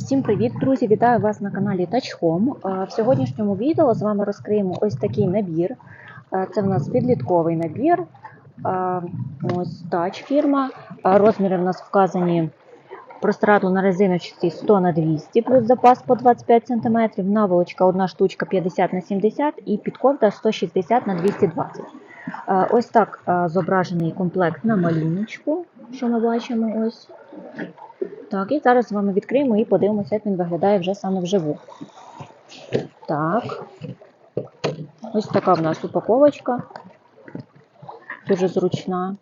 Всім привіт, друзі! Вітаю вас на каналі Touch. Е, В сьогоднішньому відео з вами розкриємо ось такий набір. Е, Це в нас підлітковий набір. Е, Ось Touch фірма. Розміри в нас вказані простирадло на резиночці 100 на 200 плюс запас по 25 см, наволочка одна штучка 50 на 70 і підковта 160 на 220 Е, Ось так зображений комплект на малюночку, що ми бачимо ось. Так, і зараз з вами відкриємо і подивимося, як він виглядає вже саме вживу. Так. Ось така в нас упаковочка. Дуже зручна.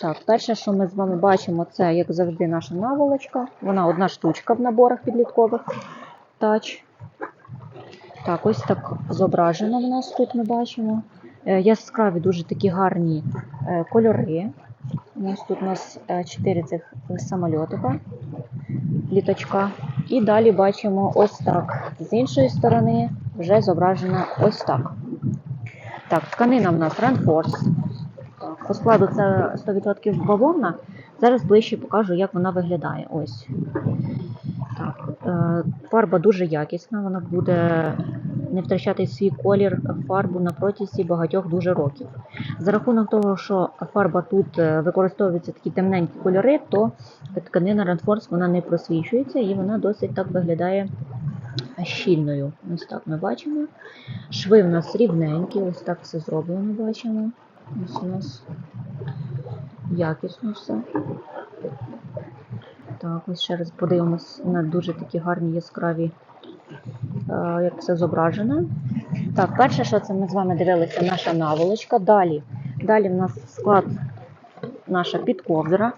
Так, перше, що ми з вами бачимо, це, як завжди, наша наволочка. Вона одна штучка в наборах підліткових тач. Так, ось так зображено в нас тут ми бачимо. Е, Яскраві дуже такі гарні е, кольори. Ось тут у нас 4 цих самольотика, літачка. І далі бачимо ось так. З іншої сторони вже зображена ось так. Так, тканина в нас Reinforce. По складу це 100% бавовна. Зараз ближче покажу, як вона виглядає. Ось. Так, е, фарба дуже якісна, вона буде не втрачати свій колір фарбу на протязі багатьох дуже років. За рахунок того, що фарба тут е, використовується такі темненькі кольори, то тканина Reinforce вона не просвічується і вона досить так виглядає щільною. Ось так ми бачимо. Шви в нас рівненькі, ось так все зроблено, бачимо. Ось у нас якісно все. Так, ось ще раз подивимось на дуже такі гарні яскраві, як все зображено. Так, перше, що це ми з вами дивилися, наша наволочка. Далі, далі в нас склад наша підковдра.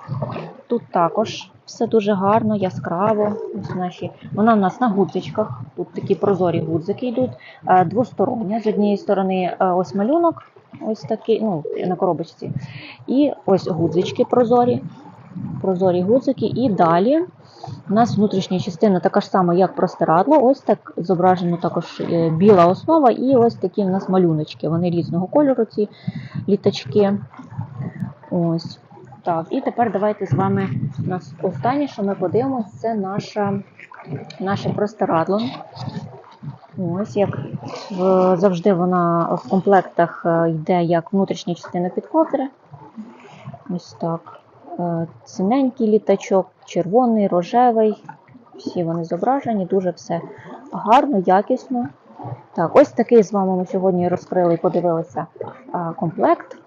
Тут також все дуже гарно, яскраво. Ось наші. Вона в нас на гудзичках. Тут такі прозорі гудзики йдуть, е, двостороння. З однієї сторони е, ось малюнок, ось такий, ну, на коробочці. І ось гудзички прозорі. Прозорі гудзики. І далі у нас внутрішня частина така ж сама, як простирадло. Ось так зображено також е, біла основа, і ось такі у нас малюночки. Вони різного кольору, ці літачки. Ось. Так, і тепер давайте з вами нас останнє, що ми подивимося, це наша, наше простирадло. Ось як завжди вона в комплектах е, йде як внутрішня частина підковдри. Ось так. Е, Синенький літачок, червоний, рожевий. Всі вони зображені, дуже все гарно, якісно. Так, ось такий з вами ми сьогодні розкрили і подивилися комплект.